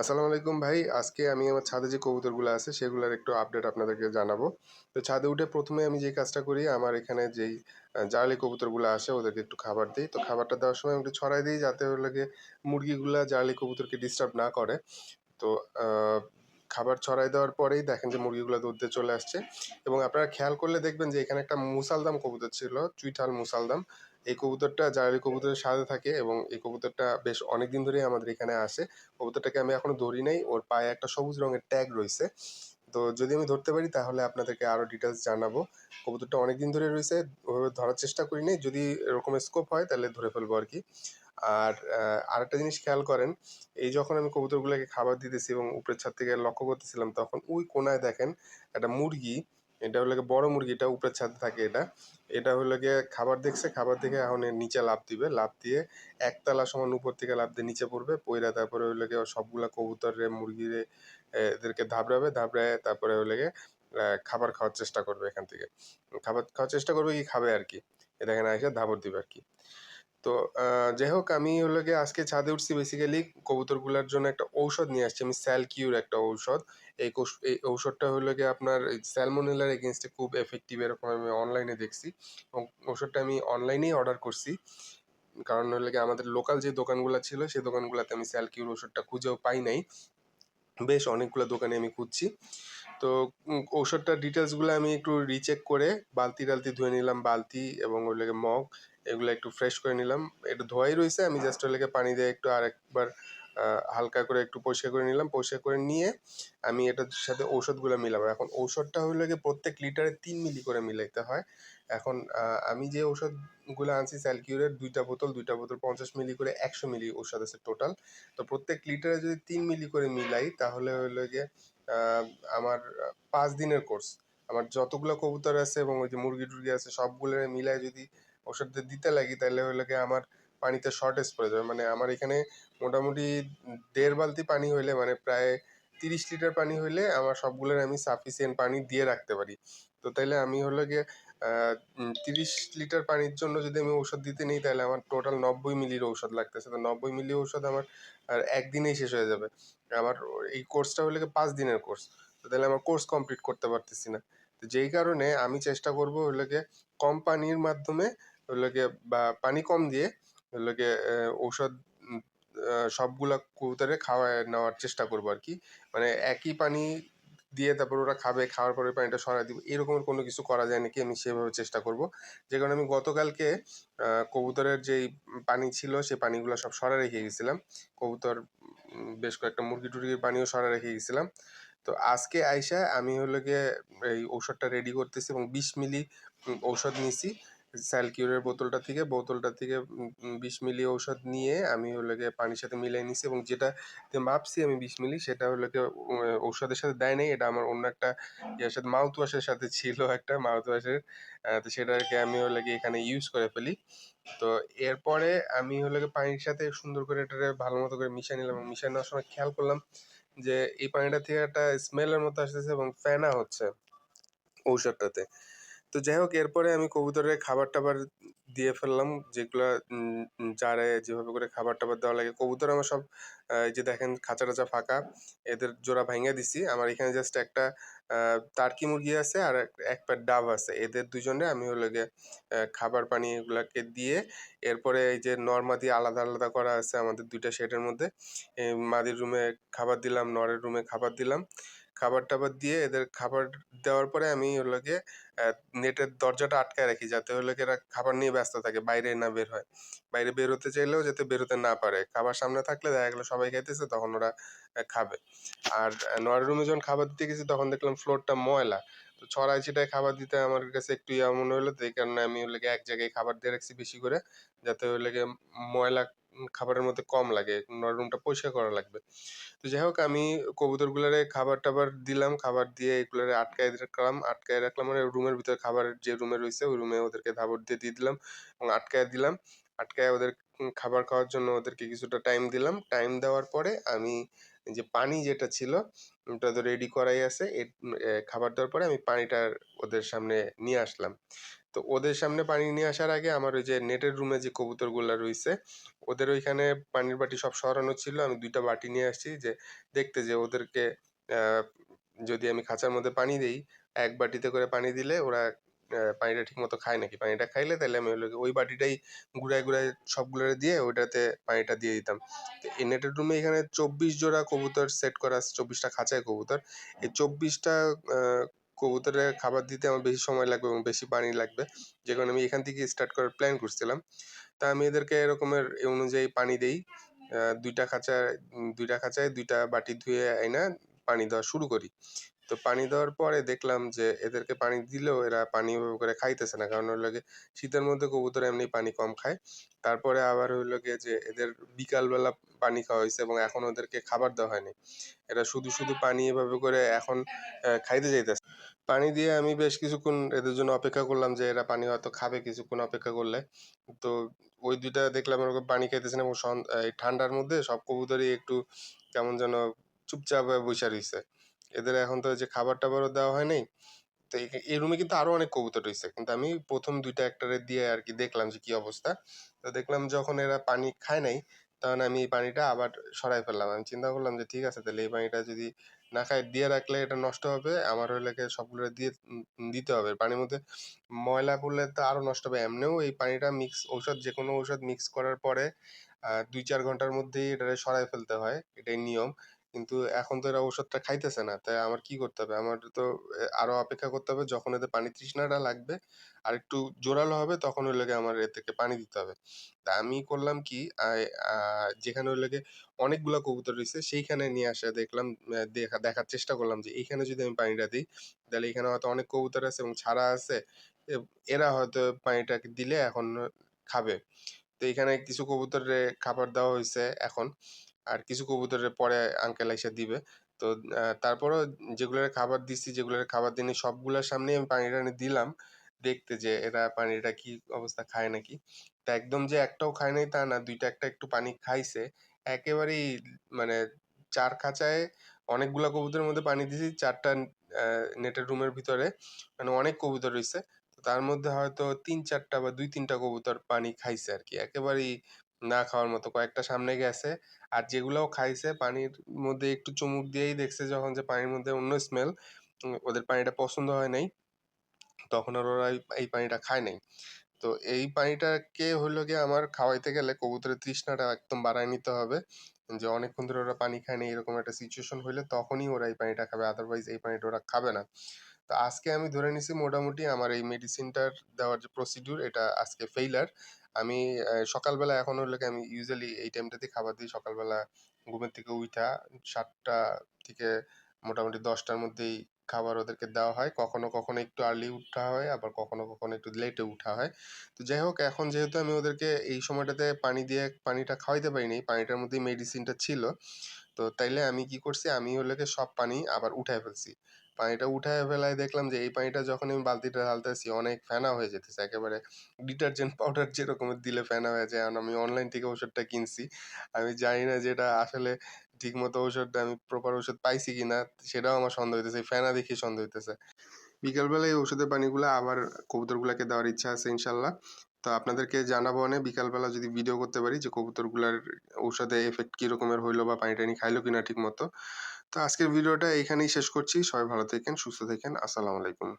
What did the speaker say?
আসসালামু আলাইকুম ভাই। আজকে আমি আমার ছাদে যে কবুতরগুলো আছে, সেগুলোর একটু আপডেট আপনাদেরকে জানাব। তো ছাদে উঠে প্রথমে আমি যে কাজটা করি, আমার এখানে যেই জার্লি কবুতরগুলো আসে, ওদেরকে একটু খাবার দিই। তো খাবারটা দেওয়ার সময় একটু ছড়াই দিই, যাতে হলো গিয়ে মুরগিগুলা জার্লি কবুতরকে ডিস্টার্ব না করে। তো খাবার ছড়াই দেওয়ার পরেই দেখেন যে মুরগিগুলো দুধ চলে আসছে। এবং আপনারা খেয়াল করলে দেখবেন যে এখানে একটা মুসালদাম কবুতর ছিল, চুইঠাল মুসালদাম। এই কবুতরটা জার্লি কবুতরের সাথে থাকে এবং এই কবুতরটা বেশ অনেক দিন ধরেই আমাদের এখানে আসে। কবুতরটাকে আমি এখনও ধরি নাই, ওর পায়ে একটা সবুজ রঙের ট্যাগ রয়েছে। তো যদি আমি ধরতে পারি তাহলে আপনাদেরকে আরও ডিটেলস জানাব। কবুতরটা অনেক দিন ধরে রয়েছে, ওভাবে ধরার চেষ্টা করি নাই। যদি এরকম স্কোপ হয় তাহলে ধরে ফেলব আর কি। আর আরেকটা জিনিস খেয়াল করেন, এই যখন আমি কবুতরগুলোকে খাবার দিতেছি এবং উপরের ছাদ থেকে লক্ষ্য করতেছিলাম, তখন ওই কোনায় দেখেন একটা মুরগি এটা হলো গিয়ে বড় মুরগিটা উপরের ছাদে থাকে এটা। এটা হলো গিয়ে খাবার দেখছে, খাবার দেখে এখন নিচে লাফ দিবে। লাফ দিয়ে একতলা সমান উপর থেকে লাফ দিয়ে নিচে পড়বে, পইরা তারপরে হইল গিয়ে সবগুলা কবুতর রে মুরগি রে এদেরকে ধাবড়াবে, ধাবড়ায় তারপরে হইল গিয়ে খাবার খাওয়ার চেষ্টা করবে এখান থেকে। খাবার খাওয়ার চেষ্টা করবে কি খাবে আর কি। এ দেখেন এসে ধাবর দিবে আর কি। তো যাই হোক আমি হলো গিয়ে আজকে ছাদে উঠছি বেসিক্যালি কবুতরগুলোর জন্য একটা ঔষধ নিয়ে আসছি, আমি স্যালকিউর একটা ঔষধ। এই এই ঔষধটা হলো গিয়ে আপনার স্যালমোনেলার এগেনস্টে খুব এফেক্টিভ এরকম আমি অনলাইনে দেখছি। ঔষধটা আমি অনলাইনেই অর্ডার করছি। কারণ হলো গিয়ে আমাদের লোকাল যে দোকানগুলো ছিল, সেই দোকানগুলোতে আমি স্যালকিউর ওষুধটা খুঁজেও পাই নাই। বেশ অনেকগুলো দোকানে আমি খুঁজছি। তো ঔষধটার ডিটেলসগুলো আমি একটু রিচেক করে বালতি টালতি ধুয়ে নিলাম, বালতি এবং ওই লেগে মগ, এগুলো একটু ফ্রেশ করে নিলাম। একটু ধোয়াই রয়েছে আমি জাস্ট ওই লেগে পানি দিয়ে একটু আর একবার হালকা করে একটু পরিষ্কার করে নিলাম, পরিষ্কার করে নিয়ে আমি এটার সাথে ঔষধগুলো মিলাবো। এখন ঔষধটা হলো গিয়ে প্রত্যেক লিটারে তিন মিলি করে মিলাইতে হয়। এখন আমি যে ঔষধগুলো আনছি স্যালকিউরের, দুইটা বোতল দুইটা বোতল পঞ্চাশ মিলি করে একশো মিলি ঔষধ আছে টোটাল। তো প্রত্যেক লিটারে যদি তিন মিলি করে মিলাই, তাহলে হলো গিয়ে আমার পাঁচ দিনের কোর্স। আমার যতগুলো কবুতর আছে এবং ওই যে মুরগি টুরগি আছে সবগুলো মিলায় যদি ওষুধটা দিতে লাগি, তাহলে হলো গিয়ে আমার পানিতে শর্টেজ পড়ে যাবে। মানে আমার এখানে মোটামুটি দেড় বালতি পানি হইলে মানে প্রায় তিরিশ লিটার পানি হইলে আমার সবগুলোর আমি সাফিসিয়েন্ট পানি দিয়ে রাখতে পারি। তো তাইলে আমি হলো গিয়ে তিরিশ লিটার পানির জন্য যদি আমি ঔষধ দিতে নিই তাহলে আমার টোটাল নব্বই মিলির ঔষধ লাগতেছে। তো নব্বই মিলি ঔষধ আমার আর একদিনেই শেষ হয়ে যাবে। আমার এই কোর্সটা হলো পাঁচ দিনের কোর্স তো তাহলে আমার কোর্স কমপ্লিট করতে পারতেছি না। তো যেই কারণে আমি চেষ্টা করব হলো গিয়ে কম পানির মাধ্যমে হলো গিয়ে বা পানি কম দিয়ে হলো গিয়ে ঔষধ সবগুলা কবুতরে খাওয়ায় নেওয়ার চেষ্টা করব আর কি। মানে একই পানি দিয়ে তারপর ওরা খাবে, খাওয়ার পরে পানিটা সরাই দিব এরকমের কোনো কিছু করা যায় নাকি আমি সেভাবে চেষ্টা করব। যে কারণে আমি গতকালকে কবুতরের যেই পানি ছিল সেই পানিগুলো সব সরা রেখে গেছিলাম। কবুতর বেশ কয়েকটা মুরগি টুরগির পানিও সরা রেখে গেছিলাম। তো আজকে আইসা আমি হলো গিয়ে এই ঔষধটা রেডি করতেছি এবং বিশ মিলি ঔষধ নিছি। স্যালকিউরের বোতলটা থেকে বোতলটা থেকে বিশ মিলি ঔষধ নিয়ে আমি হলো পানির সাথে মিলাই নিছি এবং যেটা মাপছি আমি বিশ মিলি, সেটা হলো ঔষধের সাথে দেয় নাই, এটা আমার অন্য একটা ইয়ের সাথে মাউথ ওয়াশের সাথে ছিল একটা মাউথ ওয়াশের তো সেটাকে আমি হলো এখানে ইউজ করে ফেলি। তো এরপরে আমি হলো পানির সাথে সুন্দর করে এটাকে ভালো মতো করে মিশিয়ে নিলাম এবং মিশিয়ে নেওয়ার সময় খেয়াল করলাম যে, এই পানিটা থেকে একটা স্মেলের মতো আসতেছে এবং ফেনা হচ্ছে ঔষধটাতে। তো যাই হোক এরপরে আমি কবুতরের খাবার টাবার দিয়ে ফেললাম, যেগুলো জারে যেভাবে করে খাবার টাবার দেওয়া লাগে। কবুতর আমার সব এই যে দেখেন খাঁচা টাচা ফাঁকা, এদের জোড়া ভাঙিয়ে দিছি। আমার এখানে জাস্ট একটা টার্কি মুরগি আছে আর এক- প্যাট ডাব আছে। এদের দুজনে আমি হলো গিয়ে খাবার পানি এগুলাকে দিয়ে, এরপরে এই যে নর মাদি আলাদা আলাদা করা আছে আমাদের দুইটা শেডের মধ্যে। মাদির রুমে খাবার দিলাম, নরের রুমে খাবার দিলাম। খাবার টাবার দিয়ে এদের খাবার দেওয়ার পরে আমি ওগুলোকে নেটের দরজাটা আটকায় রাখি যাতে হলো এরা খাবার নিয়ে ব্যস্ত থাকে, বাইরে না বের হয়। বাইরে বেরোতে চাইলেও যাতে বেরোতে না পারে। খাবার সামনে থাকলে দেখা গেলো সবাই খাইতেছে, তখন ওরা খাবে। আর নয় রুমে যখন খাবার দিতে গেছি তখন দেখলাম ফ্লোরটা ময়লা। তো ছড়াই ছিটায় খাবার দিতে আমার কাছে একটু ইয়া মনে হলো তো এই কারণে আমি গিয়ে এক জায়গায় খাবার দিয়ে রাখছি বেশি করে, যাতে গিয়ে ময়লা খাবারের মধ্যে কম লাগে রুমটা পরিষ্কার করা লাগবে। তো যাই হোক, আমি কবুতরগুলারে খাবার টাবার দিলাম, খাবার দিয়ে এগুলারে আটকায় রাখলাম আটকায় রাখলাম মানে রুমের ভিতরে খাবার যে রুমে রয়েছে, ওই রুমে ওদেরকে ধাবর দিয়ে দিয়ে দিলাম এবং আটকায় দিলাম। আটকায় ওদের খাবার খাওয়ার জন্য ওদেরকে কিছুটা টাইম দিলাম। টাইম দেওয়ার পরে আমি যে পানি যেটা ছিল, ওটা তো রেডি করাই আছে। খাবার দেওয়ার পরে আমি পানিটা ওদের সামনে নিয়ে আসলাম। তো ওদের সামনে পানি নিয়ে আসার আগে আমার ওই যে নেটের রুমে যে কবুতরগুলা রয়েছে, ওদের ওইখানে পানির বাটি সব সরানো ছিল। আমি দুইটা বাটি নিয়ে আসছি যে দেখতে যে ওদেরকে যদি আমি খাঁচার মধ্যে পানি দিই, এক বাটিতে করে পানি দিলে ওরা পানিটা ঠিক মতো খায় নাকি? পানিটা খাইলে তাহলে আমি ওই বাটিটাই ঘুরায় ঘুরায় সবগুলোরে দিয়ে ওইটাতে পানিটা দিয়ে দিতাম। তো এই নেটের রুমে এখানে চব্বিশ জোড়া কবুতর সেট করা আছে চব্বিশটা খাঁচায় কবুতর। এই চব্বিশটা কবুতরের খাবার দিতে আমার বেশি সময় লাগবে এবং বেশি পানি লাগবে। যে কারণে আমি এখান থেকে স্টার্ট করার প্ল্যান করছিলাম তা আমি এদেরকে এরকমের অনুযায়ী পানি দেই। দুইটা খাঁচা উম, দুইটা খাঁচায় দুইটা বাটি ধুয়ে আইনা পানি দেওয়া শুরু করি। তো পানি দেওয়ার পরে দেখলাম যে এদেরকে পানি দিলেও এরা পানি ওভাবে করে খাইতেছে না। কারণ হলো গিয়ে শীতের মধ্যে কবুতর এমনি পানি কম খায়। তারপরে আবার হইল গিয়ে যে এদের বিকালবেলা পানি খাওয়া হয়েছে এবং এখন ওদেরকে খাবার দেওয়া হয়নি। এরা শুধু শুধু পানি এভাবে করে এখন খাইতে যাইতেছে। পানি দিয়ে আমি বেশ কিছুক্ষণ এদের জন্য অপেক্ষা করলাম যে এরা পানি হয়তো খাবে কিছুক্ষণ অপেক্ষা করলে। তো ওই দুইটা দেখলাম এরকম পানি খাইতেছে না এবং ঠান্ডার মধ্যে সব কবুতরই একটু কেমন যেন চুপচাপ বসে রইছে। এদের এখন তো যে খাবার টাবারও দেওয়া হয় নাই। তো এই- রুমে কিন্তু আরও অনেক কবুতর রয়েছে। কিন্তু আমি প্রথম দুইটা একটারে দিয়ে আর কি দেখলাম যে কি অবস্থা। তো দেখলাম যখন এরা পানি খায় নাই, তখন আমি এই পানিটা আবার সরাই ফেললাম। আমি চিন্তা করলাম যে ঠিক আছে, তাহলে এই পানিটা যদি না খায়, দিয়ে রাখলে এটা নষ্ট হবে। আমার হইলে গিয়ে সবগুলো দিয়ে দিতে হবে। পানির মধ্যে ময়লা পড়লে তো আরও নষ্ট হবে। এমনিও এই পানিটা মিক্স ঔষধ যে কোনো ঔষধ মিক্স করার পরে দুই চার ঘণ্টার মধ্যেই এটা সরাই ফেলতে হয়। এটাই নিয়ম। কিন্তু এখন তো এরা ওষুধটা খাইতেছে না। তাই আমার কি করতে হবে? আমার তো আরও অপেক্ষা করতে হবে যখন এদের পানি তৃষ্ণাটা লাগবে আর একটু জোরালো হবে তখন ওই লেগে আমার থেকে পানি দিতে হবে। তা আমি করলাম কি আহ, যেখানে ওই লেগে অনেকগুলা কবুতর রয়েছে সেইখানে নিয়ে আসা দেখলাম দেখা দেখার চেষ্টা করলাম যে এইখানে যদি আমি পানিটা দিই তাহলে এখানে হয়তো অনেক কবুতর আছে এবং ছাড়া আছে এরা হয়তো পানিটাকে দিলে এখন খাবে। তো এখানে কিছু কবুতরের খাবার দেওয়া হয়েছে এখন। আর কিছু কবুতরের পরে আঙ্কেল এসে দিবে। তো তারপরও যেগুলোর খাবার দিচ্ছি যেগুলোর খাবার দিইনি, সবগুলোর সামনেই আমি পানি টানি দিলাম। দেখতে যে এরা পানিটা কি অবস্থা, খায় নাকি? তা একদম যে একটাও খায় নাই তা না, দুইটা একটা একটু পানি খাইছে। একেবারেই মানে চার খাঁচায় অনেকগুলা কবুতরের মধ্যে পানি দিয়েছি চারটা নেটের রুমের ভিতরে। মানে অনেক কবুতর রয়েছে তার মধ্যে হয়তো তিন চারটা বা দুই তিনটা কবুতর পানি খাইছে আর কি। একেবারেই না খাওয়ার মতো। কয়েকটা সামনে গেছে আর যেগুলোও খাইছে পানির মধ্যে একটু চুমুক দিয়েই দেখছে যখন যে পানির মধ্যে অন্য স্মেল ওদের পানিটা পছন্দ হয় নাই, তখন আর ওরা এই পানিটা খায় নাই। তো এই পানিটাকে হলো গিয়ে আমার খাওয়াইতে গেলে কবুতরের তৃষ্ণাটা একদম বাড়ায় নিতে হবে, যে অনেকক্ষণ ধরে ওরা পানি খায় না এরকম একটা সিচুয়েশন হইলে তখনই ওরা এই পানিটা খাবে আদারওয়াইজ এই পানিটা ওরা খাবে না। তো আজকে আমি ধরে নিছি মোটামুটি আমার এই মেডিসিনটার দেওয়ার যে প্রসিডিউর এটা আজকে ফেইলার আমি সকালবেলা এখন হলো আমি ইউজুয়ালি এই টাইমটাতে খাবার দিই। সকালবেলা ঘুমের থেকে উঠা সাতটা থেকে মোটামুটি দশটার মধ্যেই খাবার ওদেরকে দেওয়া হয়। কখনো কখনো একটু আর্লি উঠা হয়, আবার কখনো কখনো একটু লেটে উঠা হয়। তো যাই হোক, এখন যেহেতু আমি ওদেরকে এই সময়টাতে পানি দিয়ে, পানিটা খাওয়াইতে পারিনি, পানিটার মধ্যেই মেডিসিনটা ছিল। তো তাইলে আমি কি করছি? আমি গিয়ে সব পানি আবার উঠায় ফেলছি। পানিটা উঠায় ফেলায় দেখলাম যে, এই পানিটা যখন আমি বালতিটা ঢালতেছি, অনেক ফেনা হয়ে যেতেছে। একেবারে ডিটারজেন্ট পাউডার যেরকম দিলে ফেনা হয়ে যায়। আমি অনলাইন থেকে ওষুধটা কিনছি। আমি জানি না যেটা আসলে ঠিক মতো ওষুধটা আমি প্রপার ওষুধ পাইছি কিনা, সেটাও আমার সন্দেহ হইতেছে। ফেনা দেখি সন্দেহ হইতেছে। বিকালবেলা এই ওষুধের পানিগুলো আবার কবুতরগুলোকে দেওয়ার ইচ্ছা আছে, ইনশাল্লাহ। তো আপনাদেরকে জানাব অনে বিকালবেলা যদি ভিডিও করতে পারি যে কবুতরগুলার ঔষধে এফেক্ট কি রকমের হইল বা পানি টানি খাইলো কিনা ঠিক মতো তো আজকের ভিডিওটা এখানেই শেষ করছি। সবাই ভালো থাকেন, সুস্থ থাকেন। আসসালামু আলাইকুম।